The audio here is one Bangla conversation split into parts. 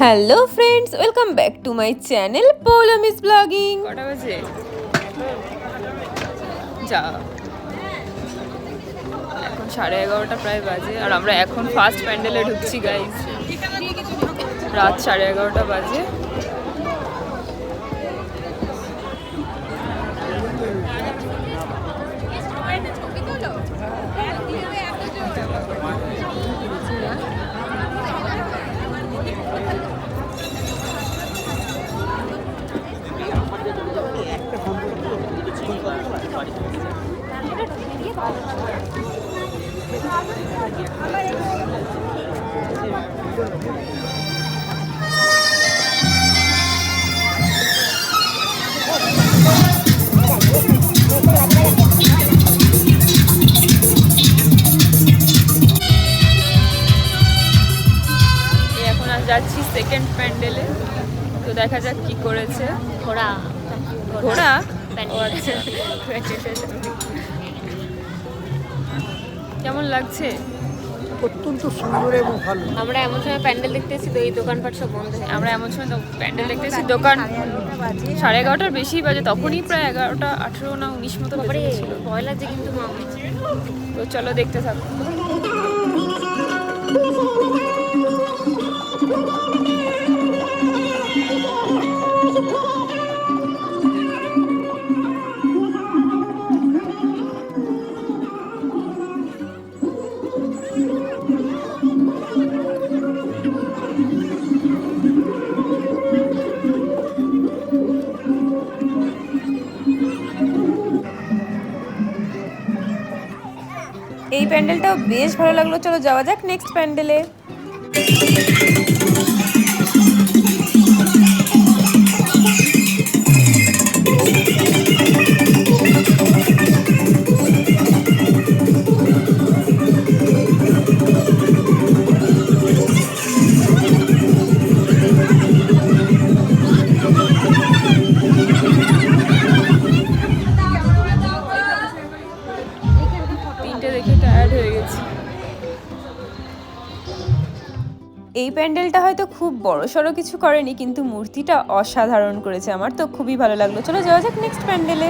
Hello friends welcome back to my channel Poulami's blogging কটা যা। এখন সাড়ে এগারোটা প্রায় বাজে। আর আমরা এখন ফার্স্ট প্যান্ডেলে ঢুকছি গাইজ রাত সাড়ে এগারোটা বাজে। সেকেন্ড প্যান্ডেলে তো দেখা যাক কি করেছে। ঘোড়া। ঘোড়া? আচ্ছা। কেমন লাগছে? অত্যন্ত সুন্দর এবং ভালো। আমরা এমন সময় প্যান্ডেল দেখতে এসেছি তো এই দোকানপাট সব বন্ধ হয়ে আমরা এমন সময় তো প্যান্ডেল দেখতেছি দোকান সাড়ে এগারোটার বেশি বাজে তখনই প্রায় এগারোটা আঠেরো না উনিশ মতো ছিল ভয় লাগছে কিন্তু মামা তো চলো দেখতে থাকো। এই প্যান্ডেলটাও বেশ ভালো লাগল। চলো যাওয়া যাক নেক্সট প্যান্ডেলে। খুব বড় সড়ো কিছু করেনি, কিন্তু মূর্তিটা অসাধারণ করেছে আমার, তো খুবই ভালো লাগল। চলো যাওয়া যাক নেক্সট প্যান্ডেলে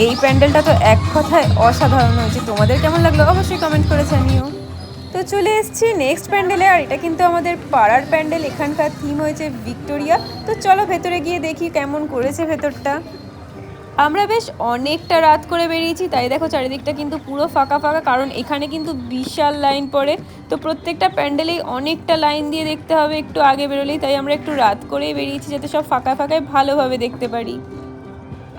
এই প্যান্ডেলটা তো এক কথায় অসাধারণ হয়েছে। তোমাদের কেমন লাগল? অবশ্যই কমেন্ট করে জানিও। তো চলে এসেছি নেক্সট প্যান্ডেলে, আর এটা কিন্তু আমাদের পাড়ার প্যান্ডেল। এখানকার থিম হয়েছে ভিক্টোরিয়া। তো চলো ভেতরে গিয়ে দেখি কেমন করেছে ভেতরটা। আমরা বেশ অনেকটা রাত করে বেরিয়েছি, তাই দেখো চারিদিকটা কিন্তু পুরো ফাঁকা ফাঁকা, কারণ এখানে কিন্তু বিশাল লাইন পড়ে। তো প্রত্যেকটা প্যান্ডেলেই অনেকটা লাইন দিয়ে দেখতে হবে, একটু আগে বেরোলেই। তাই আমরা একটু রাত করেই বেরিয়েছি, যাতে সব ফাঁকা ফাঁকায় ভালোভাবে দেখতে পারি।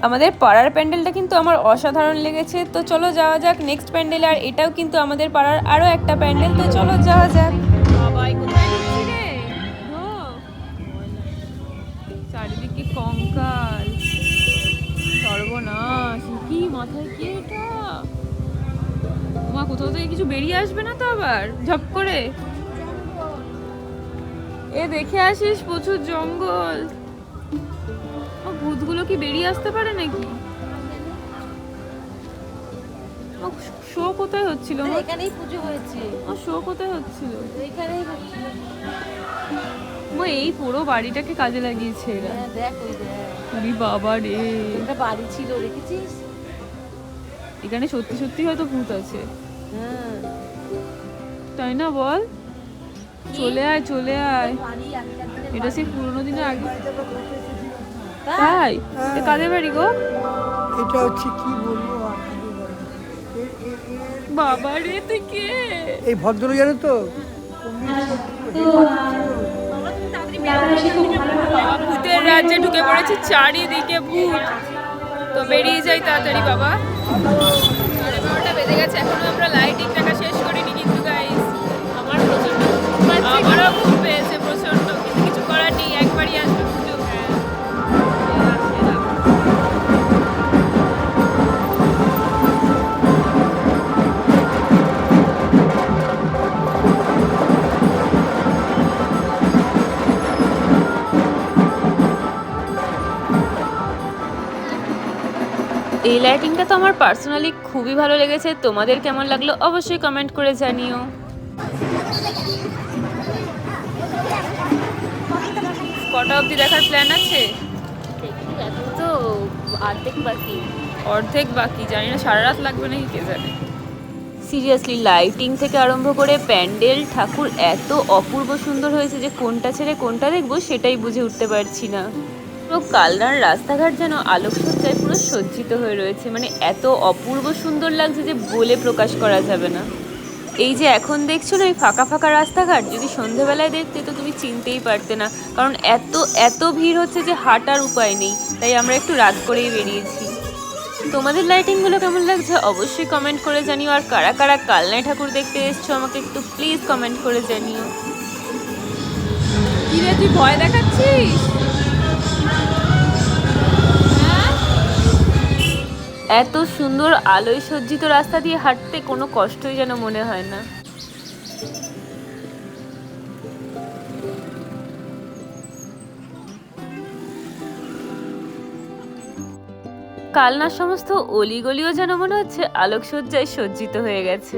আমাদের পাড়ার প্যান্ডেলটা কিন্তু আমার অসাধারণ লেগেছে। তো চলো যাওয়া যাক নেক্সট প্যান্ডেল, আর এটাও কিন্তু আমাদের পাড়ার আরও একটা প্যান্ডেল। তো চলো যাওয়া যাক। রে? চারিদিকে কঙ্কাল, সর্বনাশ, কি মাথায় মা, কোথাও থেকে কিছু বেরিয়ে আসবে না তো আবার? ঝপ করে। এ দেখে আসিস, প্রচুর জঙ্গল। ভূতগুলো কি বেরিয়ে আসতে পারে নাকি? ও শো কোথায় হচ্ছিল? এখানেই পুজো হয়েছে। ও শো কোথায় হচ্ছিল? এখানেই মা এই পুরো বাড়িটাকে কাজে লাগিয়েছে এরা। হ্যাঁ, দেখ ওই দেখ। বাবা রে। একটা বাড়ি ছিল দেখেছিস? এখানে সত্যি সত্যি হয়তো ভূত আছে। হ্যাঁ। তাই না বল? চলে আয় চলে আয়। এটা সেই পুরোনো দিনের আগে। তাই? কাদের বাড়ি গো? এটা হচ্ছে কি বলব? বাবা রে তুই কে? এই ভদ্রলোক জানো তো? ভূতের রাজ্যে ঢুকে পড়েছে চারিদিকে ভূত। তো বেরিয়ে যাই তাড়াতাড়ি বাবা। সাড়ে বারোটা গেছে এখনও আমরা লাইটিংটা এই লাইটিংটা তো আমার পার্সোনালি খুবই ভালো লেগেছে। তোমাদের কেমন লাগল অবশ্যই কমেন্ট করে জানিও। কটা অবধি দেখার প্ল্যান আছে? তো অর্ধেক বাকি। অর্ধেক বাকি জানি না সারা রাত লাগবে নাকি কে জানে। সিরিয়াসলি লাইটিং থেকে আরম্ভ করে প্যান্ডেল ঠাকুর এত অপূর্ব সুন্দর হয়েছে যে কোনটা ছেড়ে কোনটা দেখব সেটাই বুঝে উঠতে পারছি না। পুরো কালনার রাস্তাঘাট যেন আলোকসজ্জায় পুরো সজ্জিত হয়ে রয়েছে। মানে এত অপূর্ব সুন্দর লাগছে যে বলে প্রকাশ করা যাবে না। এই যে এখন দেখছ না, এই ফাঁকা ফাঁকা রাস্তাঘাট, যদি সন্ধেবেলায় দেখতে তো তুমি চিনতেই পারতে না। কারণ এত এত ভিড় হচ্ছে যে হাঁটার উপায় নেই। তাই আমরা একটু রাত করেই বেরিয়েছি। তোমাদের লাইটিংগুলো কেমন লাগছে অবশ্যই কমেন্ট করে জানিও। আর কারা কারা কালনায় ঠাকুর দেখতে এসছো আমাকে একটু প্লিজ কমেন্ট করে জানিও। তুই ভয় দেখাচ্ছিস? এত সুন্দর আলোয় সজ্জিত রাস্তা দিয়ে হাঁটতে কোনো কষ্টই যেন মনে হয় না। কালনার সমস্ত অলিগলিও যেন মনে হচ্ছে আলোকসজ্জায় সজ্জিত হয়ে গেছে।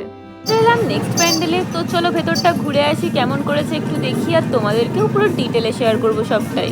এলাম নেক্সট প্যান্ডেলে তো চলো ভেতরটা ঘুরে আসি, কেমন করেছে একটু দেখি, আর তোমাদেরকেও পুরো ডিটেলে শেয়ার করব সবটাই।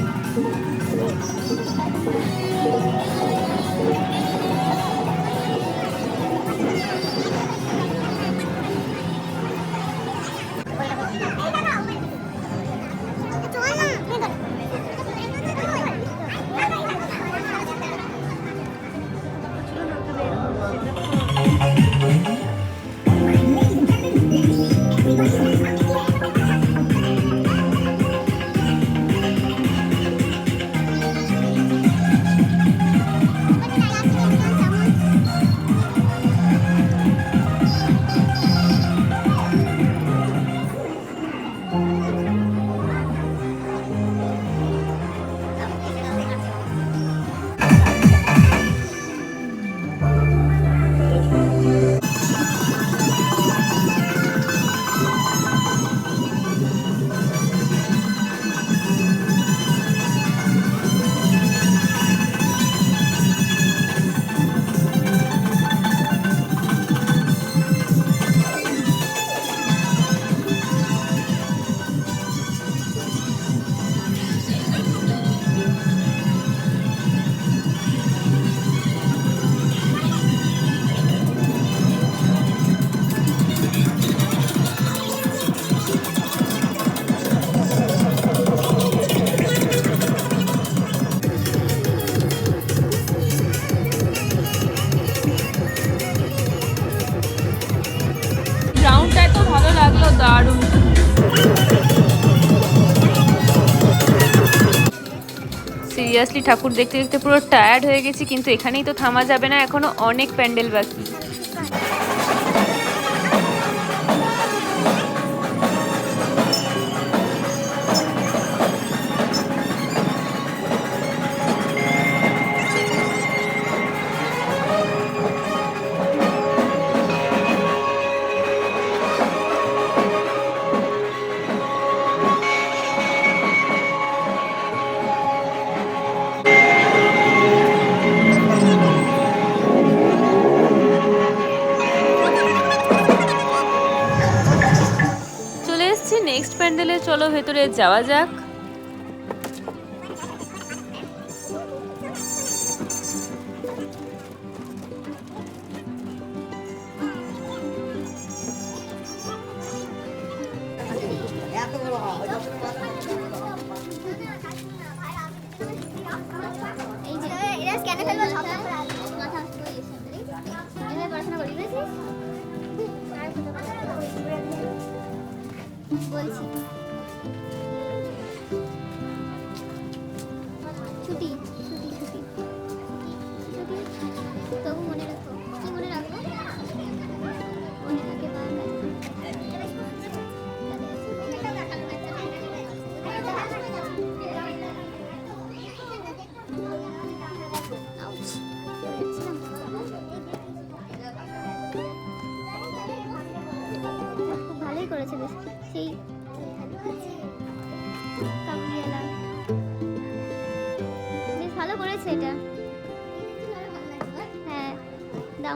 সিরিয়াসলি ঠাকুর দেখতে দেখতে পুরো টায়ার্ড হয়ে গেছি, কিন্তু এখানেই তো থামা যাবে না, এখনও অনেক প্যান্ডেল বাকি। ভেতরে যাওয়া যাক।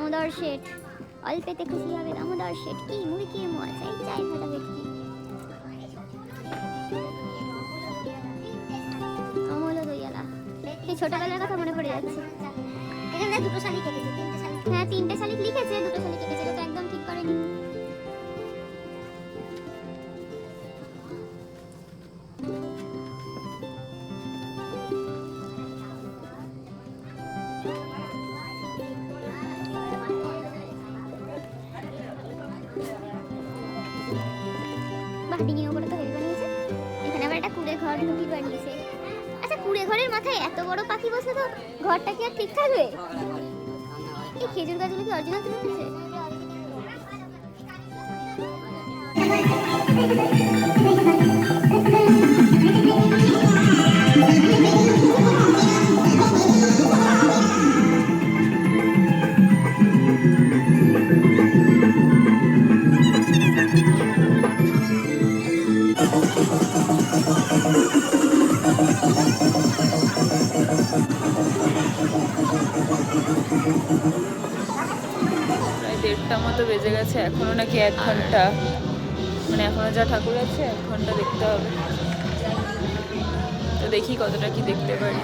দামোদর শেঠ। অল্পেতে খুশি হবে দামোদর শেঠ। কি মুড়ি কি মোয়া? চাই চাই ফাটা ভেটকি অমল দইয়ালা এই ছোটবেলার কথা মনে পড়ে যাচ্ছে। এখানে দুটো শালিক লিখেছে তিনটে শালিক। হ্যাঁ তিনটে শালিক লিখেছে দুটো শালিক ঘরের মাথায় এত বড় পাখি বসে তো ঘরটা কি আর ঠিক থাকবে? এই খেজুর গাছগুলো কি অরিজিনাল তুলে প্রায় দেড়টা মতো বেজে গেছে এখনো নাকি এক ঘন্টা মানে এখনো যা ঠাকুর আছে এক ঘন্টা দেখতে হবে তো দেখি কতটা কি দেখতে পারি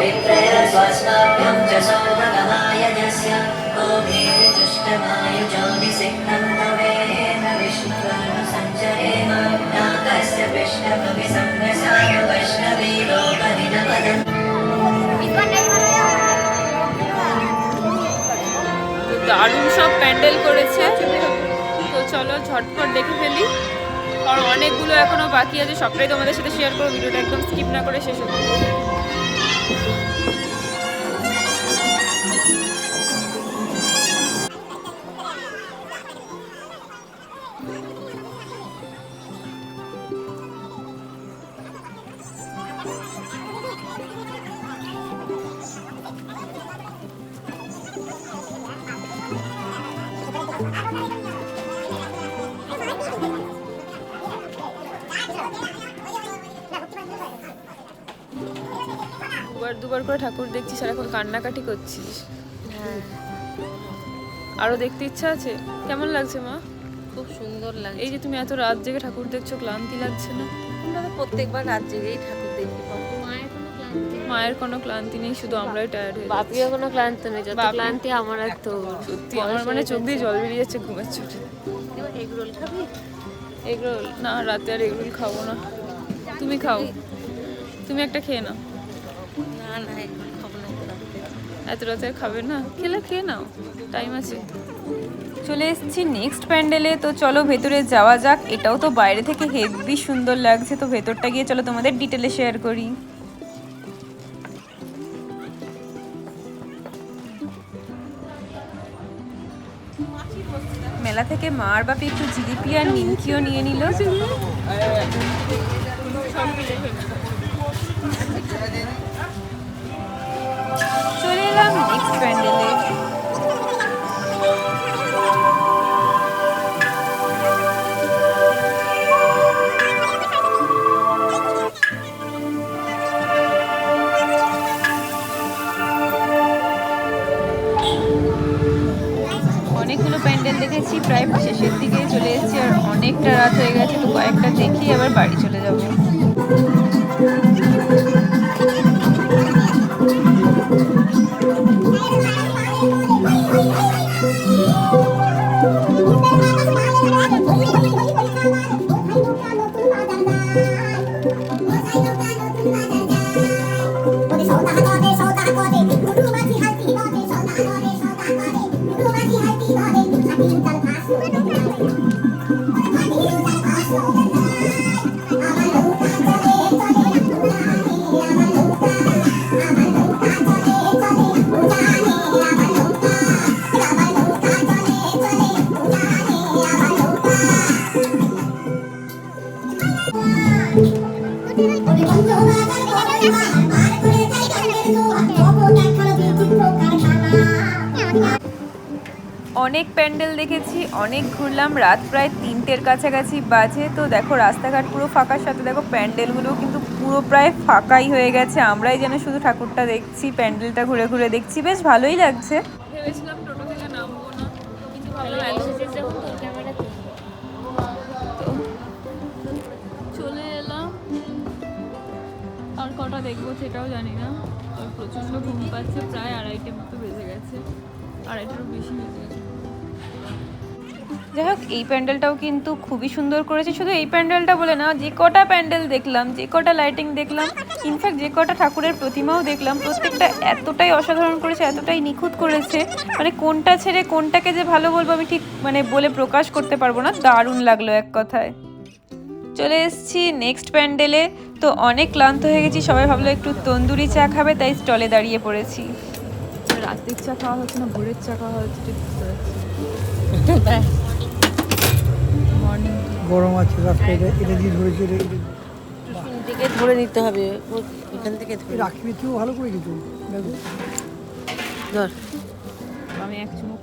विप्रयस्वस्नाभ्यं দারুণ সব প্যান্ডেল করেছে। তো চলো ঝটফট দেখে ফেলি। কারণ অনেকগুলো এখনও বাকি আছে, সবটাই তোমাদের সাথে শেয়ার করো ভিডিওটা একদম স্কিপ না করে শেষ হবে দুবার দুবার করে ঠাকুর দেখছিস আর এখন কান্নাকাটি করছিস। হ্যাঁ। আরও দেখতে ইচ্ছা আছে? কেমন লাগছে মা? খুব সুন্দর লাগে এই যে তুমি এত রাত জেগে ঠাকুর দেখছ ক্লান্তি লাগছে না? আমরা তো প্রত্যেকবার রাত জেগেই ঠাকুর দেখি। মায়ের কোনো ক্লান্তি মায়ের কোনো ক্লান্তি নেই শুধু আমরাই টায়ার্ড হয়ে যাচ্ছি। বাপিও কোনো ক্লান্ত নেই যত ক্লান্তি আমার আর তো সত্যি আমার মানে চোখ দিয়ে জল বেরিয়ে যাচ্ছে ঘুমের চোটে। এগ রোল খাবি? এগরোল না রাতে আর এগরোল খাব না। তুমি খাও। তুমি একটা খেয়ে নাও। না না এগ খাব না এত রাতে। খাবে না? খেলে খেয়ে নাও। টাইম আছে। চলে এসেছি নেক্সট প্যান্ডেলে তো চলো ভেতরে যাওয়া যাক। এটাও তো বাইরে থেকে হেভি সুন্দর লাগছে। তো ভেতরটা গিয়ে চলো তোমাদের ডিটেলে শেয়ার করি। মেলা থেকে মার আর বাপি একটু জিলিপি আর নিমকিও নিয়ে নিল। এলাম নেক্সট প্যান্ডেলে অনেকগুলো প্যান্ডেল দেখেছি, প্রায় শেষের দিকে চলে এসেছি, আর অনেকটা রাত হয়ে গেছে, তো কয়েকটা দেখি আবার বাড়ি চলে যাব। অনেক প্যান্ডেল দেখেছি, অনেক ঘুরলাম, রাত প্রায় তিনটের কাছাকাছি বাজে। তো দেখো, রাস্তাঘাট পুরো ফাঁকার সাথে দেখো প্যান্ডেলগুলো কিন্তু পুরো প্রায় ফাঁকাই হয়ে গেছে। আমরাই যেন শুধু ঠাকুরটা দেখছি, প্যান্ডেলটা ঘুরে ঘুরে দেখছি। বেশ ভালোই লাগছে। ভেবেছিলাম টোটো থেকে নামবো না, কিন্তু ভালো আর কটা দেখব সেটাও জানি না। আর প্রচণ্ড ঘুম পাচ্ছে, প্রায় আড়াইটে মতো বেজে গেছে। আড়াইটারও বেশি বেজে গেছে। যাই হোক, এই প্যান্ডেলটাও কিন্তু খুবই সুন্দর করেছে। শুধু এই প্যান্ডেলটা বলে না, যে কটা প্যান্ডেল দেখলাম, যে কটা লাইটিং দেখলাম ইনফ্যাক্ট যে কটা ঠাকুরের প্রতিমাও দেখলাম, প্রত্যেকটা এতটাই অসাধারণ করেছে, এতটাই নিখুঁত করেছে। মানে কোনটা ছেড়ে কোনটাকে যে ভালো বলব আমি ঠিক মানে বলে প্রকাশ করতে পারব না, দারুণ লাগল এক কথায়। চলে এসেছি নেক্সট প্যান্ডেলে। তো অনেক ক্লান্ত হয়ে গেছি সবাই ভাবলো একটু তন্দুরি চা খাবে তাই স্টলে দাঁড়িয়ে পড়েছি। রাতের চা খাওয়া হচ্ছে না ভোরের চা খাওয়া হচ্ছে গরম আছে রাস্তায় এটা দিয়ে ধরেছে থেকে ধরে নিতে হবে এখান থেকে ধরে। রাখবি তুইও ভালো করে কিছু দেখো ধর। আমি এক চুমুক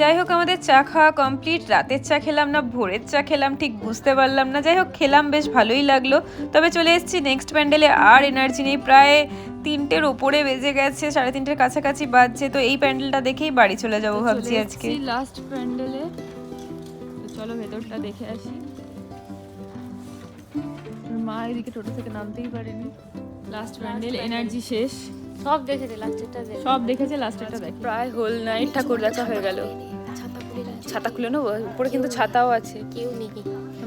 যাই হোক আমাদের চা খাওয়া কমপ্লিট রাতের চা খেলাম না ভোরের চা খেলাম ঠিক বুঝতে পারলাম না। যাই হোক খেলাম বেশ ভালোই লাগল। তবে চলে এসেছি নেক্সট প্যান্ডেলে আর এনার্জি নেই। প্রায় তিনটের ওপরে বেজে গেছে সাড়ে তিনটের কাছাকাছি বাজছে। তো এই প্যান্ডেলটা দেখেই বাড়ি চলে যাব ভাবছি আজকে। লাস্ট প্যান্ডেলে চলো ভেতরটা দেখে আসি। মা এদিকে টোটো থেকে নামতেই পারেনি। লাস্ট প্যান্ডেল এনার্জি শেষ। সব দেখেছে লাস্টেরটা দেখ। সব দেখেছে লাস্টেরটা দেখে। প্রায় হোল নাইট ঠাকুর দেখা হয়ে গেল। ছাতা খুলে ছাতা খুলে নেব? উপরে কিন্তু ছাতাও আছে। কেউ নেই।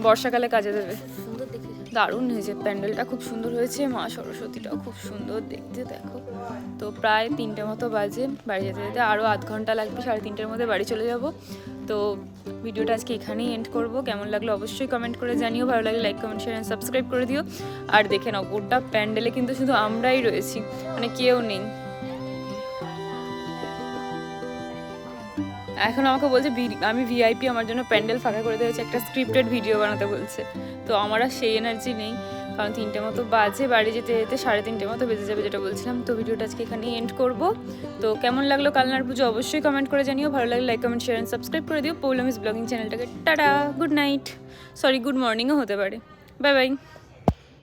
বর্ষাকালে কাজে দেবে। দারুণ হয়েছে। প্যান্ডেলটা খুব সুন্দর হয়েছে, মা সরস্বতীটাও খুব সুন্দর দেখতে, দেখো। তো প্রায় তিনটে মতো বাজে, বাড়ি যেতে যেতে আরও আধ ঘণ্টা লাগবে, সাড়ে তিনটের মধ্যে বাড়ি চলে যাব। তো ভিডিওটা আজকে এখানেই এন্ড করব। কেমন লাগল অবশ্যই কমেন্ট করে জানিও, ভালো লাগলে লাইক কমেন্ট শেয়ার সাবস্ক্রাইব করে দিও। আর দেখে নাও, গোটা প্যান্ডেলে কিন্তু শুধু আমরাই রয়েছি মানে কেউ নেই। এখন আমাকে বলছে আমি ভিআইপি আমার জন্য প্যান্ডেল ফাঁকা করে দিয়েছে একটা স্ক্রিপ্টেড ভিডিও বানাতে বলছে। তো আমার আর সেই এনার্জি নেই, কারণ তিনটে মতো বাজে, বাড়ি যেতে যেতে সাড়ে তিনটে মতো বেজে যাবে যেটা বলছিলাম। তো ভিডিওটা আজকে এখানেই এন্ড করব। তো কেমন লাগল কালনার পুজো অবশ্যই কমেন্ট করে জানিও, ভালো লাগলে লাইক কমেন্ট শেয়ার সাবস্ক্রাইব করে দিও। পৌলমিস ব্লগিং চ্যানেলটাকে tata good night sorry good মর্নিংও হতে পারে। Bye bye